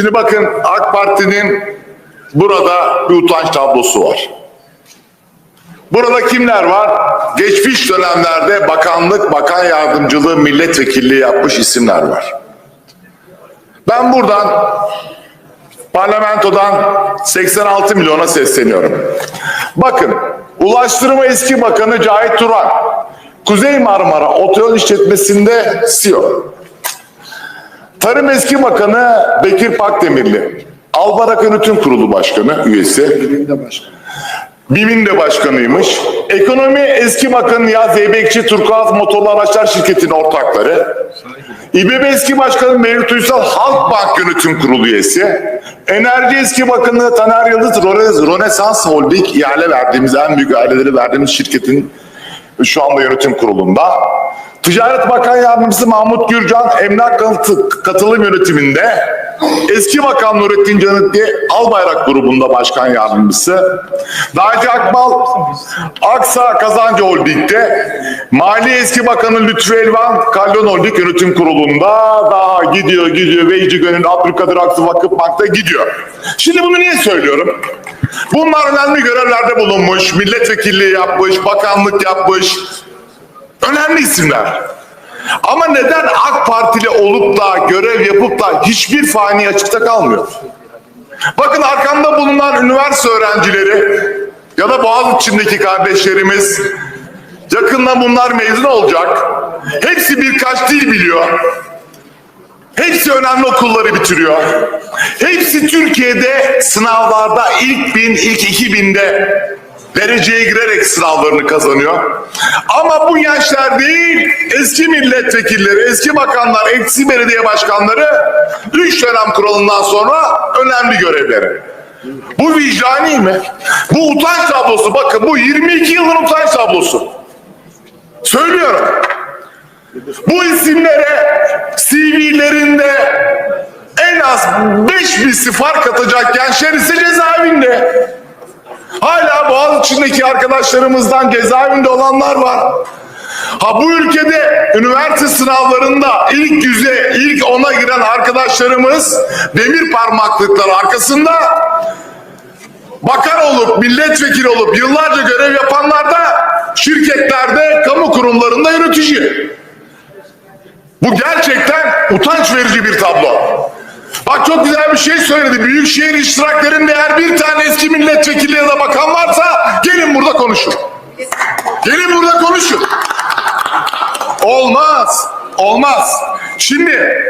Şimdi bakın AK Parti'nin burada bir utanç tablosu var. Burada kimler var? Geçmiş dönemlerde bakanlık, bakan yardımcılığı, milletvekilliği yapmış isimler var. Ben buradan parlamentodan 86 milyona sesleniyorum. Bakın, Ulaştırma Eski Bakanı Cahit Turan, Kuzey Marmara Otoyol İşletmesi'nde CEO. Tarım Eski Bakanı Bekir Pakdemirli, Albarak Yönetim Kurulu Başkanı, üyesi. BİM'in de başkanıymış. Ekonomi eski bakanı Nihat Zeybekçi Turkuaz Motorlu Araçlar Şirketi'nin ortakları. İBB eski başkanı Mevlüt Uysal Halkbank Yönetim Kurulu üyesi. Enerji eski bakanı Taner Yıldız Rönesans Holding ihale verdiğimiz en büyük ihaleleri verdiğimiz şirketin şu anda yönetim kurulunda. Ticaret Bakan Yardımcısı Mahmut Gürcan emlak katı- katılım yönetiminde. Eski Bakan Nurettin Canıtli Albayrak grubunda başkan yardımcısı. Naci Akbal Aksa Kazancı Holding'de. Mali Eski Bakanı Lütfü Elvan Kallon Holding yönetim kurulunda. Daha gidiyor gidiyor. Veyci Gönül Abdülkadir Aksu Vakıf Bank'ta gidiyor. Şimdi bunu niye söylüyorum? Bunlar önemli görevlerde bulunmuş, milletvekilliği yapmış, bakanlık yapmış. Önemli isimler. Ama neden AK Partili olup da görev yapıp da hiçbir fani açıkta kalmıyor? Bakın arkamda bulunan üniversite öğrencileri ya da Boğaziçi'ndeki kardeşlerimiz yakında bunlar mezun olacak. Hepsi birkaç dil biliyor. Hepsi önemli okulları bitiriyor. Hepsi Türkiye'de sınavlarda ilk bin, ilk iki binde dereceye girerek sınavlarını kazanıyor. Ama bu gençler değil, eski milletvekilleri, eski bakanlar, eski belediye başkanları üç dönem kuralından sonra önemli görevleri. Bu vicdani mi? Bu utanç tablosu. Bakın bu 22 yılın utanç tablosu. Söylüyorum. Bu isimlere CV'lerinde en az 5 misli fark atacak gençler ise cezaevinde. Hala Boğaziçi'ndeki arkadaşlarımızdan cezaevinde olanlar var. Ha bu ülkede üniversite sınavlarında ilk yüze, ilk ona giren arkadaşlarımız demir parmaklıklar arkasında bakan olup, milletvekili olup yıllarca görev yapanlar da şirketlerde, kamu kurumlarında yönetici. Bu gerçekten utanç verici bir tablo. Bak çok güzel bir şey söyledi. Büyükşehir iştiraklerinde eğer bir tane eski milletvekili ya da bakan varsa gelin burada konuşun. Gelin burada konuşun. Olmaz. Olmaz. Şimdi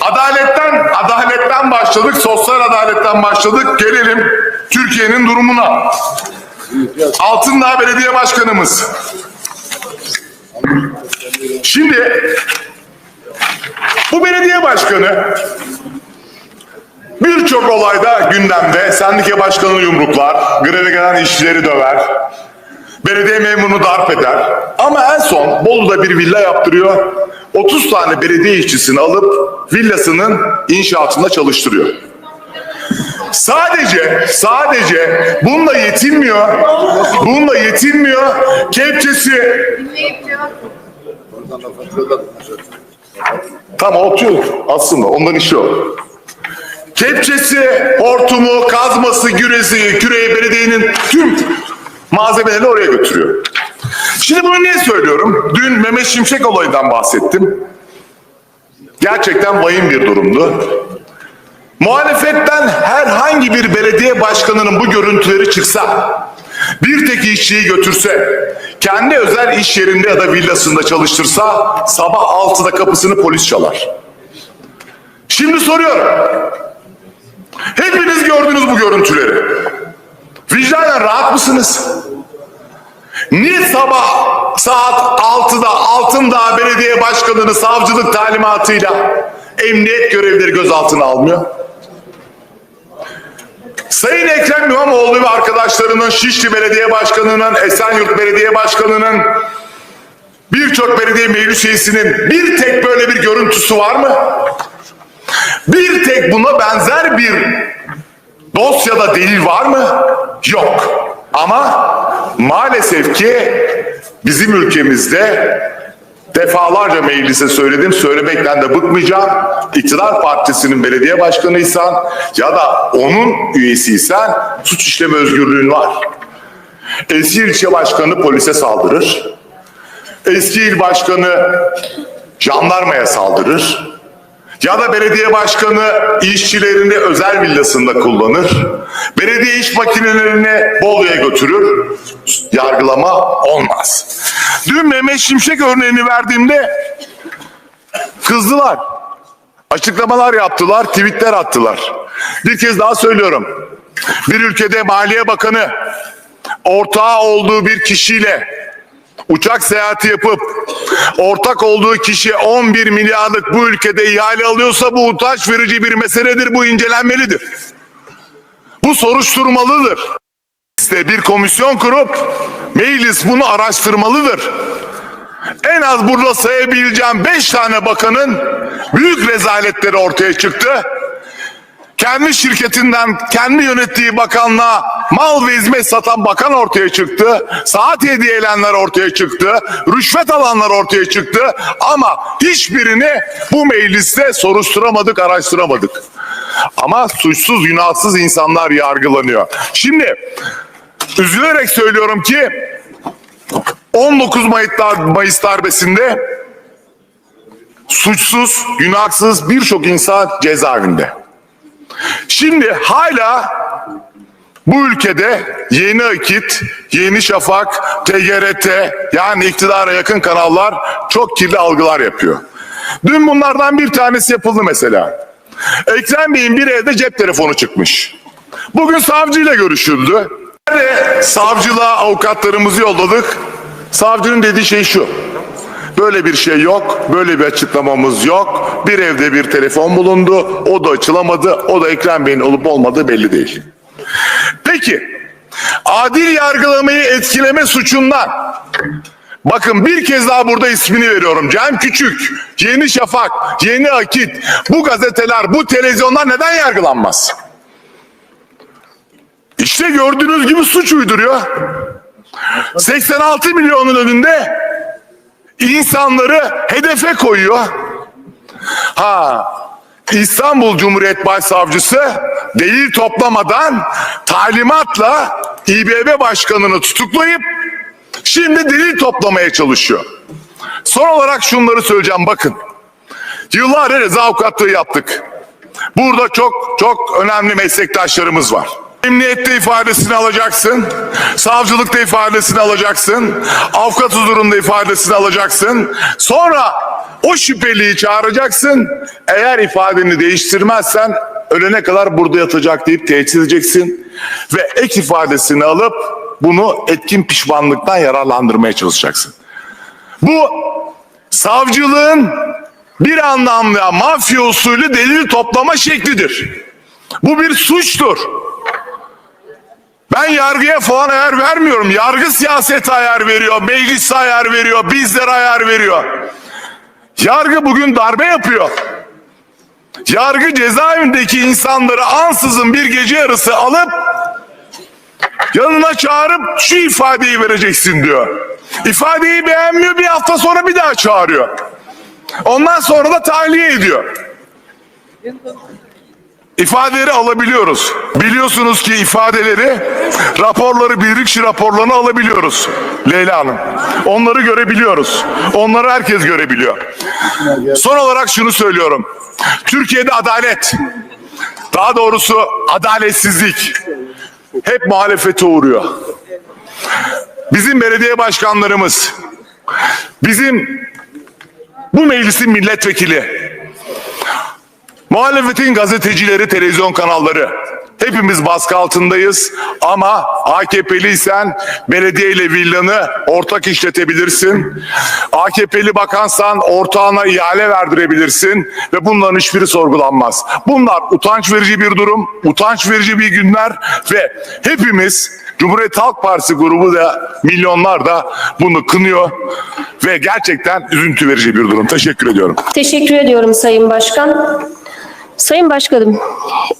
adaletten adaletten başladık. Sosyal adaletten başladık. Gelelim Türkiye'nin durumuna. Altındağ Belediye Başkanımız. Şimdi bu belediye başkanı birçok olayda gündemde sendike başkanını yumruklar, greve gelen işçileri döver, belediye memurunu darp eder. Ama en son Bolu'da bir villa yaptırıyor. 30 tane belediye işçisini alıp villasının inşaatında çalıştırıyor. Sadece, sadece bununla yetinmiyor. Bununla yetinmiyor. Kepçesi Tam otuyor aslında ondan işi o. Kepçesi, hortumu, kazması, güresi, küreği belediyenin tüm malzemelerini oraya götürüyor. Şimdi bunu niye söylüyorum? Dün Mehmet Şimşek olayından bahsettim. Gerçekten vahim bir durumdu. Muhalefetten herhangi bir belediye başkanının bu görüntüleri çıksa, bir tek işçiyi götürse, kendi özel iş yerinde ya da villasında çalıştırsa sabah 6'da kapısını polis çalar. Şimdi soruyorum. Hepiniz gördünüz bu görüntüleri. Vicdanen rahat mısınız? Niye sabah saat 6'da Altındağ Belediye Başkanı'nı savcılık talimatıyla emniyet görevlileri gözaltına almıyor? Sayın Ekrem İmamoğlu ve arkadaşlarının Şişli Belediye Başkanı'nın, Esenyurt Belediye Başkanı'nın birçok belediye meclis üyesinin bir tek böyle bir görüntüsü var mı? Bir tek buna benzer bir dosyada delil var mı? Yok. Ama maalesef ki bizim ülkemizde Defalarca meclise söyledim, söylemekten de bıkmayacağım. İktidar partisinin belediye başkanıysan ya da onun üyesiysen suç işleme özgürlüğün var. Eski ilçe başkanı polise saldırır. Eski il başkanı jandarmaya saldırır. Ya da belediye başkanı işçilerini özel villasında kullanır. Belediye iş makinelerini Bolu'ya götürür. Yargılama olmaz. Dün Mehmet Şimşek örneğini verdiğimde kızdılar. Açıklamalar yaptılar, tweetler attılar. Bir kez daha söylüyorum. Bir ülkede Maliye Bakanı ortağı olduğu bir kişiyle uçak seyahati yapıp ortak olduğu kişi 11 milyarlık bu ülkede ihale alıyorsa bu utanç verici bir meseledir. Bu incelenmelidir. Bu soruşturmalıdır. İşte bir komisyon kurup meclis bunu araştırmalıdır. En az burada sayabileceğim 5 tane bakanın büyük rezaletleri ortaya çıktı. Kendi şirketinden kendi yönettiği bakanlığa mal ve hizmet satan bakan ortaya çıktı. Saat hediye edenler ortaya çıktı. Rüşvet alanlar ortaya çıktı. Ama hiçbirini bu mecliste soruşturamadık, araştıramadık. Ama suçsuz, günahsız insanlar yargılanıyor. Şimdi üzülerek söylüyorum ki 19 Mayıs, Mayıs darbesinde suçsuz, günahsız birçok insan cezaevinde. Şimdi hala bu ülkede Yeni Akit, Yeni Şafak, TGRT yani iktidara yakın kanallar çok kirli algılar yapıyor. Dün bunlardan bir tanesi yapıldı mesela. Ekrem Bey'in bir evde cep telefonu çıkmış. Bugün savcıyla görüşüldü. Savcılığa avukatlarımızı yolladık. Savcının dediği şey şu. Böyle bir şey yok, böyle bir açıklamamız yok. Bir evde bir telefon bulundu, o da açılamadı, o da Ekrem Bey'in olup olmadığı belli değil. Peki, adil yargılamayı etkileme suçundan, bakın bir kez daha burada ismini veriyorum. Cem Küçük, Yeni Şafak, Yeni Akit, bu gazeteler, bu televizyonlar neden yargılanmaz? İşte gördüğünüz gibi suç uyduruyor. 86 milyonun önünde insanları hedefe koyuyor. Ha İstanbul Cumhuriyet Başsavcısı delil toplamadan talimatla İBB Başkanı'nı tutuklayıp şimdi delil toplamaya çalışıyor. Son olarak şunları söyleyeceğim bakın. Yıllardır reza avukatlığı yaptık. Burada çok çok önemli meslektaşlarımız var. Emniyette ifadesini alacaksın, savcılıkta ifadesini alacaksın, avukat huzurunda ifadesini alacaksın. Sonra o şüpheliyi çağıracaksın. Eğer ifadeni değiştirmezsen ölene kadar burada yatacak deyip tehdit edeceksin. Ve ek ifadesini alıp bunu etkin pişmanlıktan yararlandırmaya çalışacaksın. Bu savcılığın bir anlamda mafya usulü delil toplama şeklidir. Bu bir suçtur. Ben yargıya falan ayar vermiyorum. Yargı siyasete ayar veriyor, meclis ayar veriyor, bizlere ayar veriyor. Yargı bugün darbe yapıyor. Yargı cezaevindeki insanları ansızın bir gece yarısı alıp yanına çağırıp şu ifadeyi vereceksin diyor. İfadeyi beğenmiyor bir hafta sonra bir daha çağırıyor. Ondan sonra da tahliye ediyor. İfadeleri alabiliyoruz. Biliyorsunuz ki ifadeleri, raporları, bilirkişi raporlarını alabiliyoruz Leyla Hanım. Onları görebiliyoruz. Onları herkes görebiliyor. Son olarak şunu söylüyorum. Türkiye'de adalet, daha doğrusu adaletsizlik hep muhalefete uğruyor. Bizim belediye başkanlarımız, bizim bu meclisin milletvekili, Muhalefetin gazetecileri, televizyon kanalları. Hepimiz baskı altındayız ama AKP'liysen belediyeyle villanı ortak işletebilirsin. AKP'li bakansan ortağına ihale verdirebilirsin ve bunların hiçbiri sorgulanmaz. Bunlar utanç verici bir durum, utanç verici bir günler ve hepimiz Cumhuriyet Halk Partisi grubu da milyonlar da bunu kınıyor ve gerçekten üzüntü verici bir durum. Teşekkür ediyorum. Teşekkür ediyorum Sayın Başkan. Sayın Başkanım,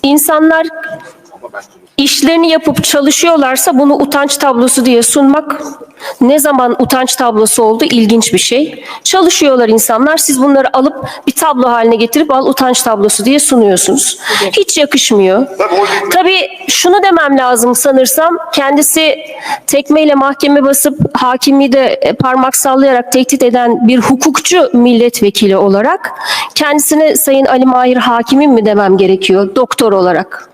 insanlar işlerini yapıp çalışıyorlarsa bunu utanç tablosu diye sunmak Ne zaman utanç tablosu oldu ilginç bir şey. Çalışıyorlar insanlar. Siz bunları alıp bir tablo haline getirip al utanç tablosu diye sunuyorsunuz. Hiç yakışmıyor. Tabii Tabii şunu demem lazım sanırsam kendisi tekmeyle mahkeme basıp hakimi de e, parmak sallayarak tehdit eden bir hukukçu milletvekili olarak kendisine Sayın Ali Mahir hakimim mi demem gerekiyor doktor olarak.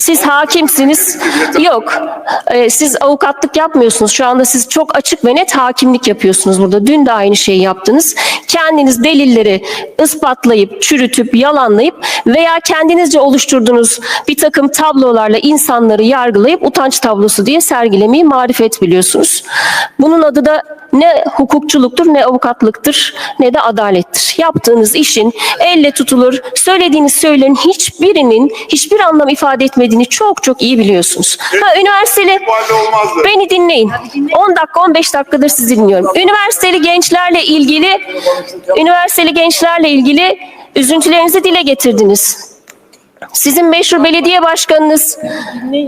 Siz hakimsiniz. Yok. Ee, siz avukatlık yapmıyorsunuz. Şu anda siz çok açık ve net hakimlik yapıyorsunuz burada. Dün de aynı şeyi yaptınız. Kendiniz delilleri ispatlayıp, çürütüp, yalanlayıp veya kendinizce oluşturduğunuz bir takım tablolarla insanları yargılayıp utanç tablosu diye sergilemeyi marifet biliyorsunuz. Bunun adı da ne hukukçuluktur, ne avukatlıktır, ne de adalettir. Yaptığınız işin elle tutulur, söylediğiniz söylerin hiçbirinin hiçbir anlam ifade etmediğini çok çok iyi biliyorsunuz. Ha, üniversiteli, beni dinleyin. 10 dakika, 15 dakikadır sizi dinliyorum. Üniversiteli gençlerle ilgili, üniversiteli gençlerle ilgili üzüntülerinizi dile getirdiniz. Sizin meşhur belediye başkanınız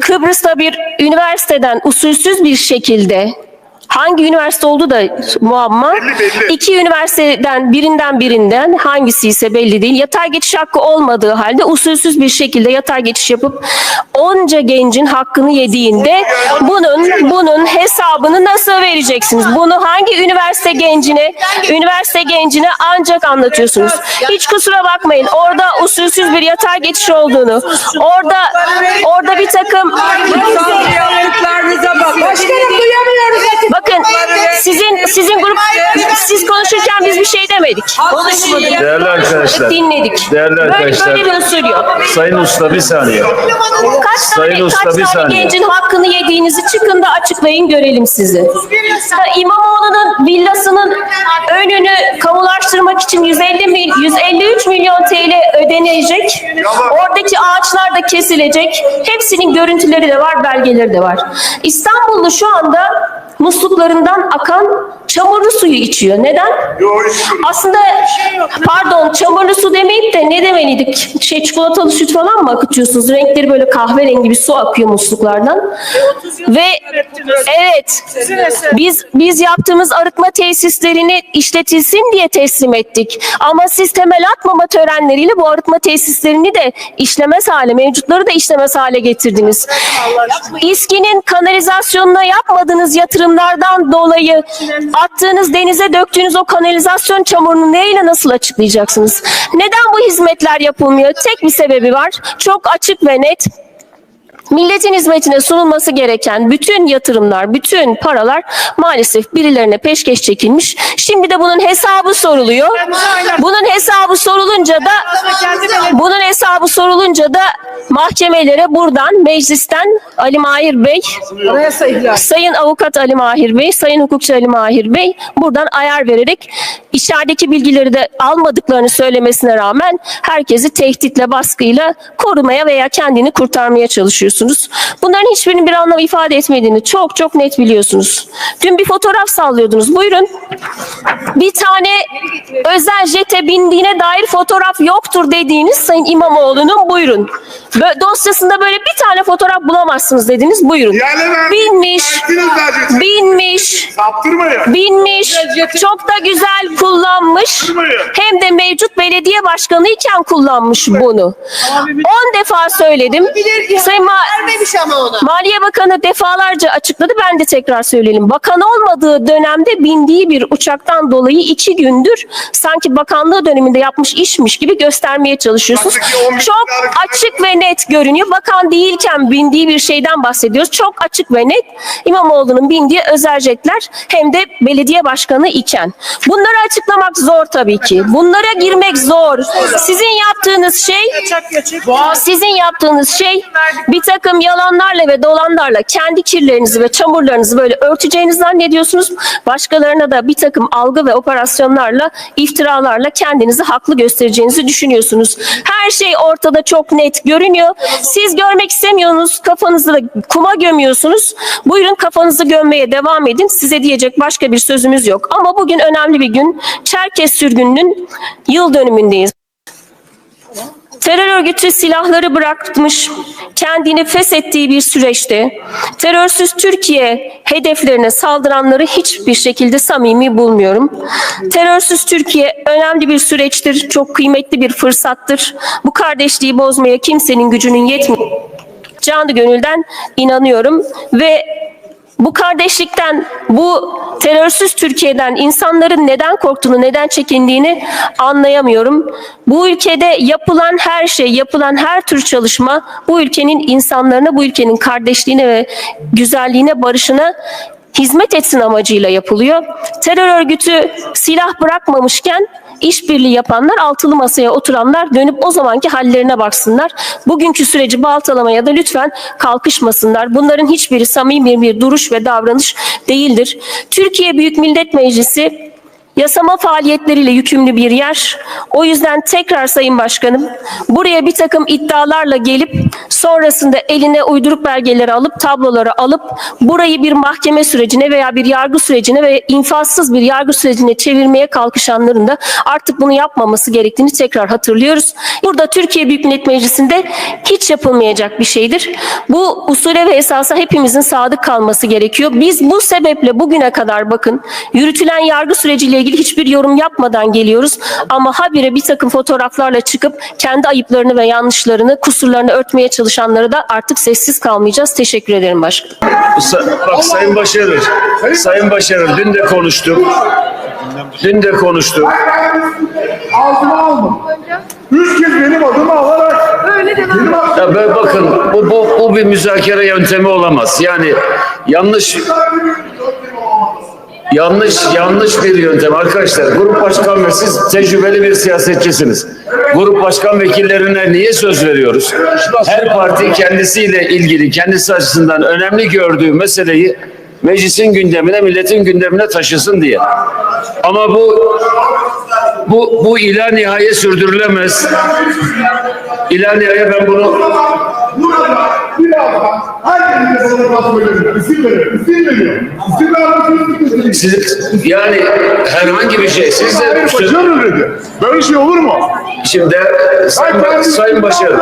Kıbrıs'ta bir üniversiteden usulsüz bir şekilde hangi üniversite oldu da muamma Belli, belli. iki üniversiteden birinden birinden hangisi ise belli değil yatay geçiş hakkı olmadığı halde usulsüz bir şekilde yatay geçiş yapıp onca gencin hakkını yediğinde bunun bunun hesabını nasıl vereceksiniz? Bunu hangi üniversite gencine üniversite gencine ancak anlatıyorsunuz. Hiç kusura bakmayın. Orada usulsüz bir yatay geçiş olduğunu, orada orada bir takım. Başkanım duyamıyoruz. bakın sizin sizin grup siz konuşurken biz bir şey demedik. Konuşmadık. Değerli arkadaşlar, Dinledik. Değerli Böyle, arkadaşlar. böyle bir yok. Sayın Usta bir saniye. Kaç Sayın tane, Usta, kaç bir tane saniye. gencin hakkını yediğinizi çıkın da açıklayın görelim sizi. İmamoğlu'nun villasının önünü kamulaştırmak için 150 mil, 153 milyon TL ödenecek. Oradaki ağaçlar da kesilecek. Hepsinin görüntüleri de var, belgeleri de var. İstanbul'da şu anda musluklarından akan çamurlu suyu içiyor. Neden? Aslında pardon çamurlu de ne demeliydik? Şey çikolatalı süt falan mı akıtıyorsunuz? Renkleri böyle kahverengi bir su akıyor musluklardan. Ve evet biz biz yaptığımız arıtma tesislerini işletilsin diye teslim ettik. Ama siz temel atmama törenleriyle bu arıtma tesislerini de işlemez hale, mevcutları da işlemez hale getirdiniz. İSKİ'nin kanalizasyonuna yapmadığınız yatırımlardan dolayı attığınız denize döktüğünüz o kanalizasyon çamurunu neyle nasıl açıklayacaksınız? Neden bu hizmetler yapılmıyor? Tek bir sebebi var. Çok açık ve net. Milletin hizmetine sunulması gereken bütün yatırımlar, bütün paralar maalesef birilerine peşkeş çekilmiş. Şimdi de bunun hesabı soruluyor. Bunun hesabı sorulunca da bunun hesabı sorulunca da mahkemelere buradan meclisten Ali Mahir Bey. Sayın Avukat Ali Mahir Bey, Sayın Hukukçu Ali Mahir Bey buradan ayar vererek içerideki bilgileri de almadıklarını söylemesine rağmen herkesi tehditle, baskıyla korumaya veya kendini kurtarmaya çalışıyorsunuz. Bunların hiçbirinin bir anlam ifade etmediğini çok çok net biliyorsunuz. Dün bir fotoğraf sallıyordunuz. Buyurun. Bir tane özel jete bindiğine dair fotoğraf yoktur dediğiniz Sayın İmamoğlu'nun buyurun. Bö- dosyasında böyle bir tane fotoğraf bulamazsınız dediniz. Buyurun. Binmiş. verdiniz. Binmiş. Saptırmayın. Binmiş. Çok da güzel kullanmış. Hem de mevcut belediye başkanı iken kullanmış bunu. 10 defa söyledim. Sayın Ma- Vermemiş ama ona. Maliye Bakanı defalarca açıkladı. Ben de tekrar söyleyelim. Bakan olmadığı dönemde bindiği bir uçaktan dolayı iki gündür sanki bakanlığı döneminde yapmış işmiş gibi göstermeye çalışıyorsunuz. Çok açık ve net görünüyor. Bakan değilken bindiği bir şeyden bahsediyoruz. Çok açık ve net. İmamoğlu'nun bindiği özel jetler hem de belediye başkanı iken. Bunları açıklamak zor tabii ki. Bunlara girmek zor. Sizin yaptığınız şey sizin yaptığınız şey bir takım yalanlarla ve dolanlarla kendi kirlerinizi ve çamurlarınızı böyle örteceğinizi zannediyorsunuz. Başkalarına da bir takım algı ve operasyonlarla, iftiralarla kendinizi haklı göstereceğinizi düşünüyorsunuz. Her şey ortada çok net görünüyor. Siz görmek istemiyorsunuz, kafanızı kuma gömüyorsunuz. Buyurun kafanızı gömmeye devam edin. Size diyecek başka bir sözümüz yok. Ama bugün önemli bir gün. Çerkez sürgününün yıl dönümündeyiz. Terör örgütü silahları bırakmış, kendini feshettiği bir süreçte terörsüz Türkiye hedeflerine saldıranları hiçbir şekilde samimi bulmuyorum. Terörsüz Türkiye önemli bir süreçtir, çok kıymetli bir fırsattır. Bu kardeşliği bozmaya kimsenin gücünün yetmeyeceğini canı gönülden inanıyorum ve bu kardeşlikten, bu terörsüz Türkiye'den insanların neden korktuğunu, neden çekindiğini anlayamıyorum. Bu ülkede yapılan her şey, yapılan her tür çalışma bu ülkenin insanlarına, bu ülkenin kardeşliğine ve güzelliğine, barışına hizmet etsin amacıyla yapılıyor. Terör örgütü silah bırakmamışken işbirliği yapanlar, altılı masaya oturanlar dönüp o zamanki hallerine baksınlar. Bugünkü süreci baltalamaya da lütfen kalkışmasınlar. Bunların hiçbiri samimi bir duruş ve davranış değildir. Türkiye Büyük Millet Meclisi Yasama faaliyetleriyle yükümlü bir yer. O yüzden tekrar Sayın Başkanım buraya bir takım iddialarla gelip sonrasında eline uyduruk belgeleri alıp tabloları alıp burayı bir mahkeme sürecine veya bir yargı sürecine ve infazsız bir yargı sürecine çevirmeye kalkışanların da artık bunu yapmaması gerektiğini tekrar hatırlıyoruz. Burada Türkiye Büyük Millet Meclisi'nde hiç yapılmayacak bir şeydir. Bu usule ve esasa hepimizin sadık kalması gerekiyor. Biz bu sebeple bugüne kadar bakın yürütülen yargı süreciyle ilgili hiçbir yorum yapmadan geliyoruz. Ama habire bir takım fotoğraflarla çıkıp kendi ayıplarını ve yanlışlarını, kusurlarını örtmeye çalışanlara da artık sessiz kalmayacağız. Teşekkür ederim başkanım. Bak Sayın Başarır, Sayın Başarır dün de konuştuk. Dün de konuştuk. Ağzıma alma. Üç kez benim adımı alarak benim aklımı Ya ben bakın bu, bu, bu bir müzakere yöntemi olamaz. Yani yanlış yanlış yanlış bir yöntem arkadaşlar. Grup başkan ve siz tecrübeli bir siyasetçisiniz. Grup başkan vekillerine niye söz veriyoruz? Her parti kendisiyle ilgili, kendisi açısından önemli gördüğü meseleyi meclisin gündemine, milletin gündemine taşısın diye. Ama bu bu bu ila nihaya sürdürülemez. İla nihaya ben bunu burada birazdan herkese bana laf söylerim. İsim verir. İsim veriyor. İsim vermesini siz yani herhangi bir şey siz de Başarır dedi. Böyle şey olur mu? şimdi Sayın, Sayın Başarı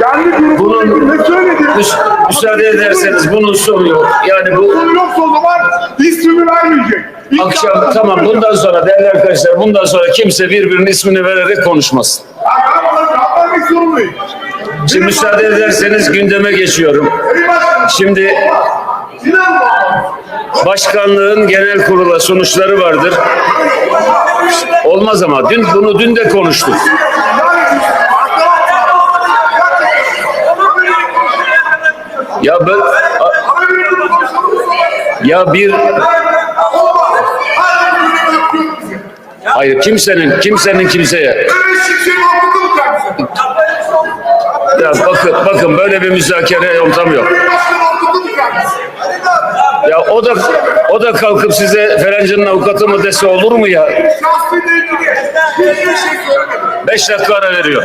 Kendi Bunun- ne söyledi? müs- müsaade ederseniz bunun sonu yok. Yani bu Bunun yoksa o zaman ismini vermeyecek. İlk akşam tamam bundan sonra değerli arkadaşlar bundan sonra kimse birbirinin ismini vererek konuşmasın. Ben bunu ben vermek zorundayım. Şimdi müsaade ederseniz gündeme geçiyorum. Şimdi başkanlığın genel kurula sonuçları vardır. Olmaz ama dün bunu dün de konuştuk. Ya ben ya bir hayır kimsenin kimsenin kimseye ya bakın bakın böyle bir müzakere yöntem yok. Ya o da o da kalkıp size Ferenca'nın avukatı mı dese olur mu ya? Beş dakika ara veriyor.